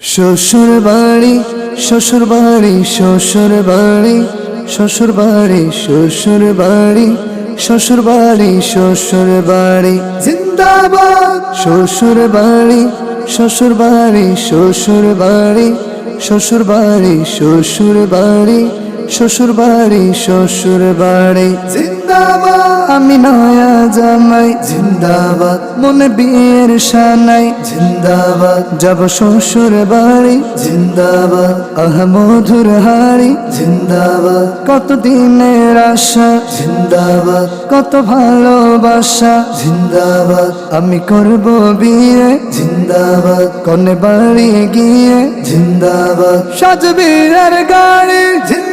শ্বশুর বাড়ি শ্বশুর বাড়ি শ্বশুর বাড়ি শ্বশুর বাড়ি শ্বশুর বাড়ি শ্বশুর বাড়ি শ্বশুর বাড়ি জিন্দাবাদ শ্বশুর বাড়ি শ্বশুর বাড়ি শ্বশুর বাড়ি শ্বশুর বাড়ি শ্বশুর বাড়ি শ্বশুর বাড়ি শ্বশুর বাড়ি। জিন্দাবাদ আমি নয়া জামাই। জিন্দাবাদ। মনে বিয়ের সানাই। জিন্দাবাদ। যাব শ্বশুর বাড়ি। জিন্দাবাদ। আহ মধুর হাড়ি। জিন্দাবাদ। কত দিনের আশা। জিন্দাবাদ। কত ভালোবাসা। জিন্দাবাদ। আমি করব বিয়ে। জিন্দাবাদ। কনে বাড়ি গিয়ে। জিন্দাবাদ। সাজবীরের গাড়ি। জিন্দাবাদ।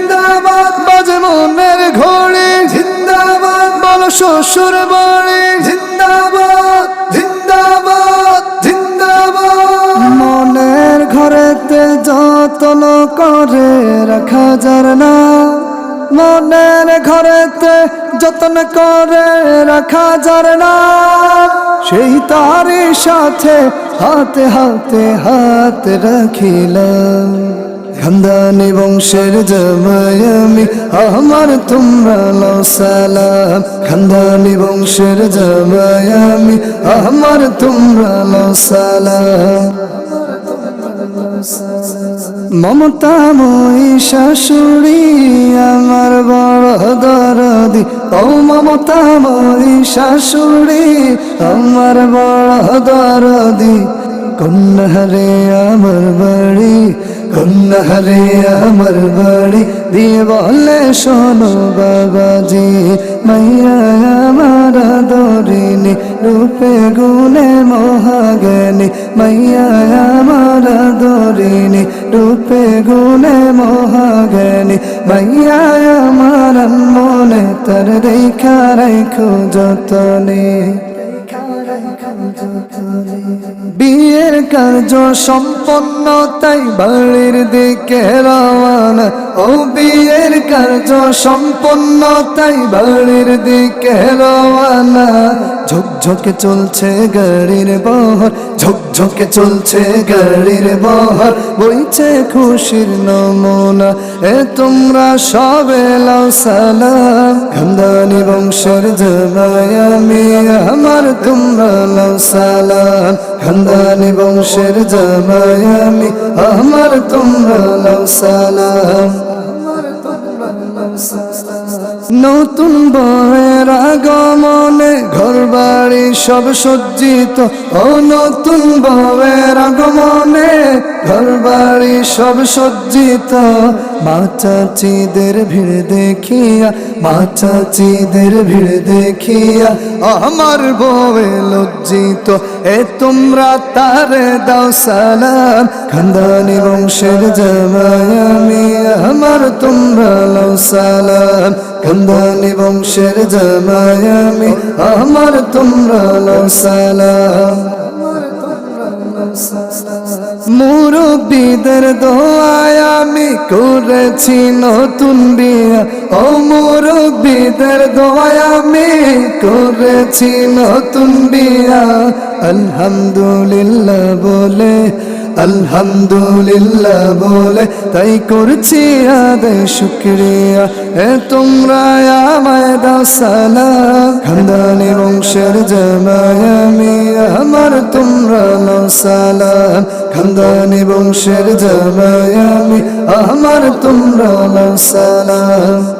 বাজে মনের ঘড়ি জিন্দাবাদ। বলো শ্বশুর বাড়ি জিন্দাবাদ জিন্দাবাদ জিন্দাবাদ। মনের ঘরেতে যতন করে রাখা যার না। মনের ঘরেতে যতন করে রাখা যার না। সেই তারই সাথে হাতে হাতে হাত রাখিলাম। খানদানি বংশের জামাই আমি আমার তোমরা লও সালাম। খানদানি বংশের জামাই আমি আমার তোমরা লও সালাম। মমতাময়ী শাশুড়ি আমার বড় দরদি। ও মমতাময়ী শাশুড়ি আমার বড় দরদি। কন্যারে আমার বাড়ি কন্যারে আমার বাড়ি দিয়ে বলে শোনো বাবাজি। মাইয়া আমার দরিনি রূপে গুণে মহাজ্ঞানী। মাইয়া আমার দরিনি রূপে গুণে মহাজ্ঞানী। মাইয়া আমার মনে তার দেখা রাখো যতনে। বিয়ের কার্য সম্পন্ন তাই বাড়ির দিকে রওনা। ও কার্য সম্পন্ন, তাই বাড়ির দিকে রওয়ানা। ঝকঝকে চলছে গাড়ির বহর, ঝকঝকে চলছে গাড়ির বহর। বইছে খুশির নমুনা, এ তোমরা সবে লাও সালাম। খানদানি বংশের জামাই আমি আমার তোমরা লাও সালাম। খানদানি বংশের জামাই আমি আমার তোমরা লাও সালাম। নতুন বয়ের আগমনে ঘর বাড়ি সব সজ্জিত। ও নতুন বয়ের আগমনে ঘর বাড়ি সব সজ্জিত। মা চাচিদের ভিড় দেখিয়া, মা চাচিদের ভিড় দেখিয়া আমার বউয়ে লজ্জিত। এ তোমরা তারে দাও সালাম, খানদানি বংশের জামাই আমি আমার তোমরা লাও সালাম খানদানি বংশের জামাই আমি, আমার তোমরা লাও সালাম। মুরব্বীদের দোয়ায় আমি করেছি নতুন বিয়া। ও মুরব্বীদের দোয়ায় আমি করেছি নতুন বিয়া। আলহামদুলিল্লাহ বলে আলহামদুলিল্লাহ বলে, তাই করছি আদায় শুক্রিয়া। এ তোমরা আমায় দাও সালাম। খানদানি বংশের আমি আমার তোমরা নাও সালাম। খানদানি বংশের আমি আমার তোমরা নাও সালাম।